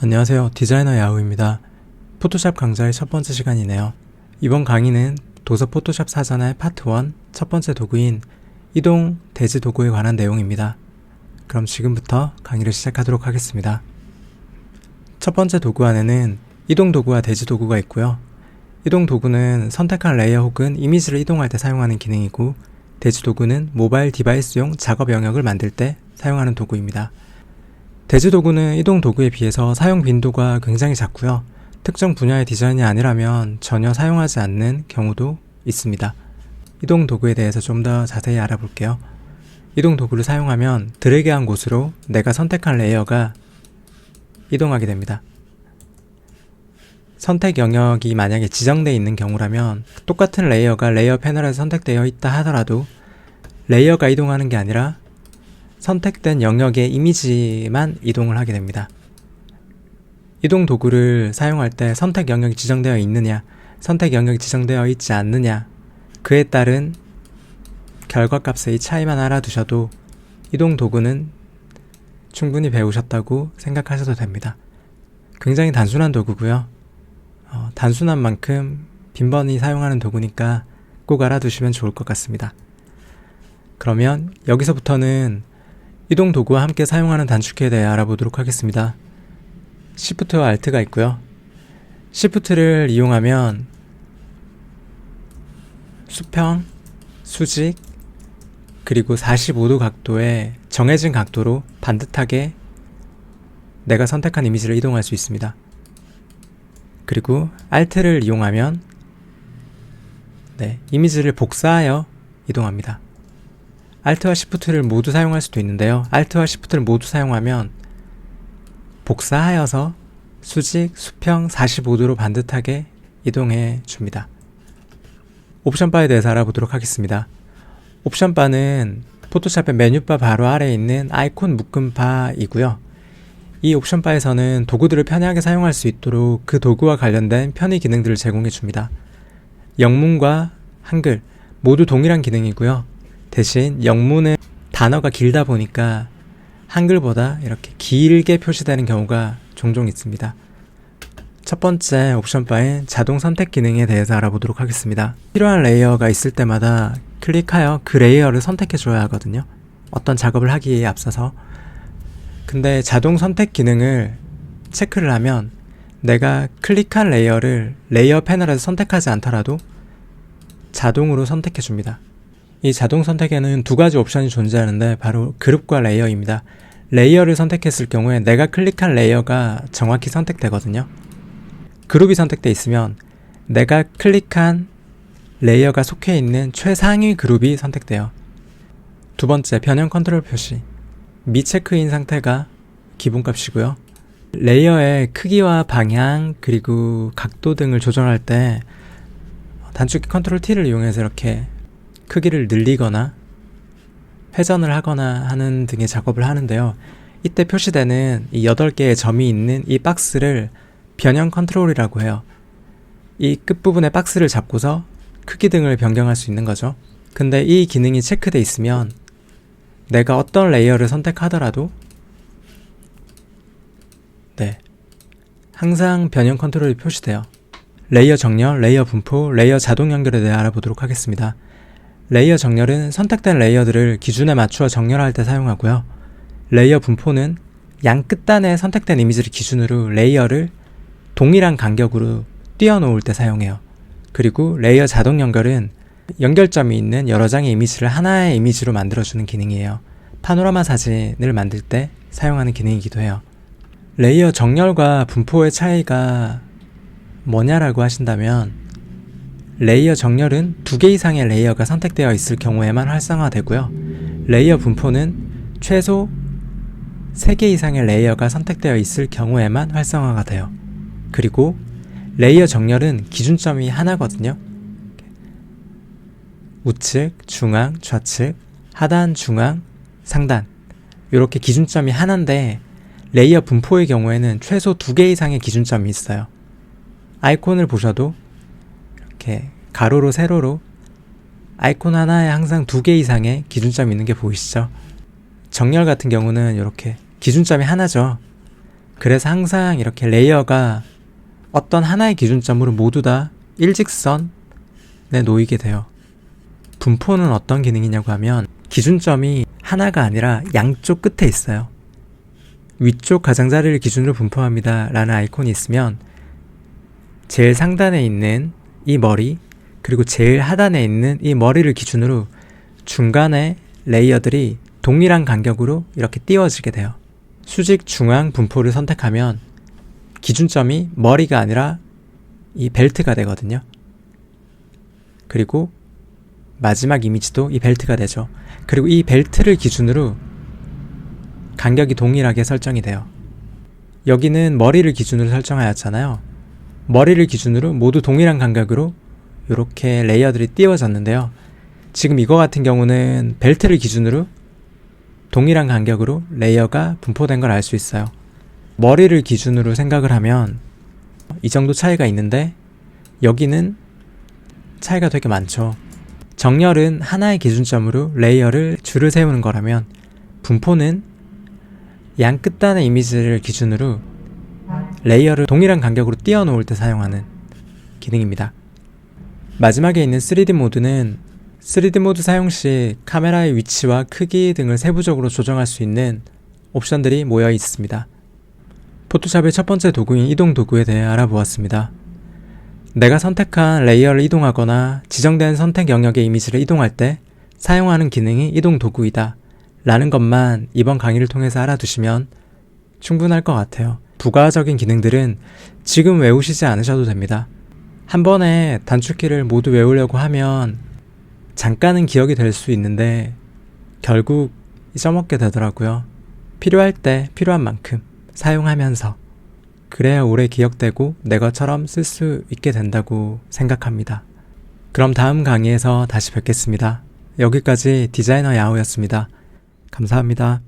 안녕하세요. 디자이너 야후입니다. 포토샵 강좌의 첫 번째 시간이네요. 이번 강의는 도서 포토샵 사전의 파트 1 첫 번째 도구인 이동 대지 도구에 관한 내용입니다. 그럼 지금부터 강의를 시작하도록 하겠습니다. 첫 번째 도구 안에는 이동 도구와 대지 도구가 있고요. 이동 도구는 선택한 레이어 혹은 이미지를 이동할 때 사용하는 기능이고 대지 도구는 모바일 디바이스용 작업 영역을 만들 때 사용하는 도구입니다. 대지 도구는 이동 도구에 비해서 사용 빈도가 굉장히 작고요. 특정 분야의 디자인이 아니라면 전혀 사용하지 않는 경우도 있습니다. 이동 도구에 대해서 좀 더 자세히 알아볼게요. 이동 도구를 사용하면 드래그한 곳으로 내가 선택한 레이어가 이동하게 됩니다. 선택 영역이 만약에 지정되어 있는 경우라면 똑같은 레이어가 레이어 패널에서 선택되어 있다 하더라도 레이어가 이동하는 게 아니라 선택된 영역의 이미지만 이동을 하게 됩니다. 이동 도구를 사용할 때 선택 영역이 지정되어 있느냐, 선택 영역이 지정되어 있지 않느냐, 그에 따른 결과 값의 차이만 알아두셔도 이동 도구는 충분히 배우셨다고 생각하셔도 됩니다. 굉장히 단순한 도구고요. 어, 단순한 만큼 빈번히 사용하는 도구니까 꼭 알아두시면 좋을 것 같습니다. 그러면 여기서부터는 이동 도구와 함께 사용하는 단축키에 대해 알아보도록 하겠습니다. Shift와 Alt가 있고요. Shift를 이용하면 수평, 수직, 그리고 45도 각도의 정해진 각도로 반듯하게 내가 선택한 이미지를 이동할 수 있습니다. 그리고 Alt를 이용하면 네, 이미지를 복사하여 이동합니다. Alt와 Shift를 모두 사용할 수도 있는데요. Alt와 Shift를 모두 사용하면 복사하여서 수직, 수평 45도로 반듯하게 이동해 줍니다. 옵션 바에 대해서 알아보도록 하겠습니다. 옵션 바는 포토샵의 메뉴바 바로 아래에 있는 아이콘 묶음 바이고요. 이 옵션 바에서는 도구들을 편하게 사용할 수 있도록 그 도구와 관련된 편의 기능들을 제공해 줍니다. 영문과 한글 모두 동일한 기능이고요. 대신 영문은 단어가 길다 보니까 한글보다 이렇게 길게 표시되는 경우가 종종 있습니다. 첫 번째 옵션 바인 자동 선택 기능에 대해서 알아보도록 하겠습니다. 필요한 레이어가 있을 때마다 클릭하여 그 레이어를 선택해 줘야 하거든요. 어떤 작업을 하기에 앞서서. 근데 자동 선택 기능을 체크를 하면 내가 클릭한 레이어를 레이어 패널에서 선택하지 않더라도 자동으로 선택해 줍니다. 이 자동 선택에는 두 가지 옵션이 존재하는데 바로 그룹과 레이어입니다. 레이어를 선택했을 경우에 내가 클릭한 레이어가 정확히 선택되거든요. 그룹이 선택돼 있으면 내가 클릭한 레이어가 속해 있는 최상위 그룹이 선택돼요. 두 번째, 변형 컨트롤 표시. 미체크인 상태가 기본값이고요. 레이어의 크기와 방향, 그리고 각도 등을 조정할 때 단축키 컨트롤 T를 이용해서 이렇게 크기를 늘리거나 회전을 하거나 하는 등의 작업을 하는데요. 이때 표시되는 이 8개의 점이 있는 이 박스를 변형 컨트롤이라고 해요. 이 끝부분의 박스를 잡고서 크기 등을 변경할 수 있는 거죠. 근데 이 기능이 체크돼 있으면 내가 어떤 레이어를 선택하더라도 네. 항상 변형 컨트롤이 표시돼요. 레이어 정렬, 레이어 분포, 레이어 자동 연결에 대해 알아보도록 하겠습니다. 레이어 정렬은 선택된 레이어들을 기준에 맞추어 정렬할 때 사용하고요. 레이어 분포는 양 끝단에 선택된 이미지를 기준으로 레이어를 동일한 간격으로 띄워놓을 때 사용해요. 그리고 레이어 자동 연결은 연결점이 있는 여러 장의 이미지를 하나의 이미지로 만들어주는 기능이에요. 파노라마 사진을 만들 때 사용하는 기능이기도 해요. 레이어 정렬과 분포의 차이가 뭐냐라고 하신다면 레이어 정렬은 두 개 이상의 레이어가 선택되어 있을 경우에만 활성화되고요. 레이어 분포는 최소 3개 이상의 레이어가 선택되어 있을 경우에만 활성화가 돼요. 그리고 레이어 정렬은 기준점이 하나거든요. 우측, 중앙, 좌측, 하단, 중앙, 상단. 이렇게 기준점이 하나인데 레이어 분포의 경우에는 최소 두 개 이상의 기준점이 있어요. 아이콘을 보셔도 이렇게 가로로 세로로 아이콘 하나에 항상 두 개 이상의 기준점이 있는 게 보이시죠? 정렬 같은 경우는 이렇게 기준점이 하나죠. 그래서 항상 이렇게 레이어가 어떤 하나의 기준점으로 모두 다 일직선에 놓이게 돼요. 분포는 어떤 기능이냐고 하면 기준점이 하나가 아니라 양쪽 끝에 있어요. 위쪽 가장자리를 기준으로 분포합니다. 라는 아이콘이 있으면 제일 상단에 있는 이 머리 그리고 제일 하단에 있는 이 머리를 기준으로 중간에 레이어들이 동일한 간격으로 이렇게 띄워지게 돼요. 수직 중앙 분포를 선택하면 기준점이 머리가 아니라 이 벨트가 되거든요. 그리고 마지막 이미지도 이 벨트가 되죠. 그리고 이 벨트를 기준으로 간격이 동일하게 설정이 돼요. 여기는 머리를 기준으로 설정하였잖아요. 머리를 기준으로 모두 동일한 간격으로 이렇게 레이어들이 띄워졌는데요. 지금 이거 같은 경우는 벨트를 기준으로 동일한 간격으로 레이어가 분포된 걸 알 수 있어요. 머리를 기준으로 생각을 하면 이 정도 차이가 있는데 여기는 차이가 되게 많죠. 정렬은 하나의 기준점으로 레이어를 줄을 세우는 거라면 분포는 양 끝단의 이미지를 기준으로 레이어를 동일한 간격으로 띄워놓을 때 사용하는 기능입니다. 마지막에 있는 3D 모드는 3D 모드 사용 시 카메라의 위치와 크기 등을 세부적으로 조정할 수 있는 옵션들이 모여 있습니다. 포토샵의 첫 번째 도구인 이동 도구에 대해 알아보았습니다. 내가 선택한 레이어를 이동하거나 지정된 선택 영역의 이미지를 이동할 때 사용하는 기능이 이동 도구이다. 라는 것만 이번 강의를 통해서 알아두시면 충분할 것 같아요. 부가적인 기능들은 지금 외우시지 않으셔도 됩니다. 한 번에 단축키를 모두 외우려고 하면 잠깐은 기억이 될 수 있는데 결국 잊어먹게 되더라고요. 필요할 때 필요한 만큼 사용하면서 그래야 오래 기억되고 내 것처럼 쓸 수 있게 된다고 생각합니다. 그럼 다음 강의에서 다시 뵙겠습니다. 여기까지 디자이너 야오였습니다. 감사합니다.